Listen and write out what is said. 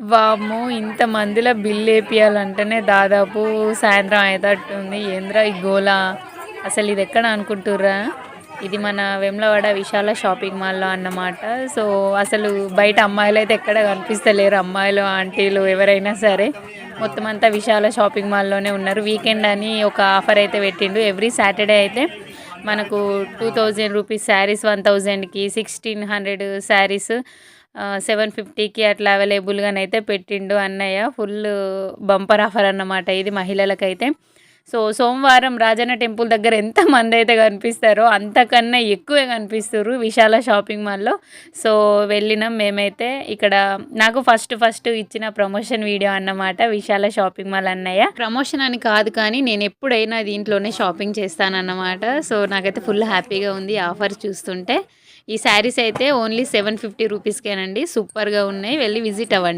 వామ్మో ఇంతమందిలో bill bill వేపియాలంటేనే దాదాపు సాయంత్రం అయ్యేటట్టుంది. ఏంద్రా ఈ గోలా? అసలు ఇది ఎక్కడ అనుకుంటుర్రా? ఇది మన వెమ్లవాడ విశాల షాపింగ్ మాల్లో అన్నమాట. సో అసలు బయట అమ్మాయిలు అయితే ఎక్కడ కనిపిస్తలేరు. అమ్మాయిలు ఆంటీలు ఎవరైనా సరే మొత్తం అంతా విశాల షాపింగ్ మాల్లోనే ఉన్నారు. వీకెండ్ అని ఒక ఆఫర్ అయితే పెట్టిండు. ఎవ్రీ సాటర్డే అయితే మనకు two thousand rupees saris one థౌజండ్కి సిక్స్టీన్ హండ్రెడ్ శారీస్ సెవెన్ ఫిఫ్టీకి అట్లా అవైలబుల్గానైతే పెట్టిండు అన్నయ్య. ఫుల్ బంపర్ ఆఫర్ అన్నమాట ఇది మహిళలకైతే. సో సోమవారం రాజన్న టెంపుల్ దగ్గర ఎంత మంది అయితే కనిపిస్తారో అంతకన్నా ఎక్కువే కనిపిస్తారు విశాల షాపింగ్ మాల్లో. సో వెళ్ళినాం మేమైతే ఇక్కడ నాకు ఫస్ట్ ఫస్ట్ ఇచ్చిన ప్రమోషన్ వీడియో అన్నమాట విశాల షాపింగ్ మాల్ అన్నయ్య. ప్రమోషన్ అని కాదు కానీ నేను ఎప్పుడైనా దీంట్లోనే షాపింగ్ చేస్తానన్నమాట. సో నాకైతే ఫుల్ హ్యాపీగా ఉంది ఆఫర్ చూస్తుంటే. ఈ శారీస్ అయితే ఓన్లీ సెవెన్ ఫిఫ్టీ రూపీస్కేనండి. సూపర్గా ఉన్నాయి. వెళ్ళి విజిట్ అవ్వండి.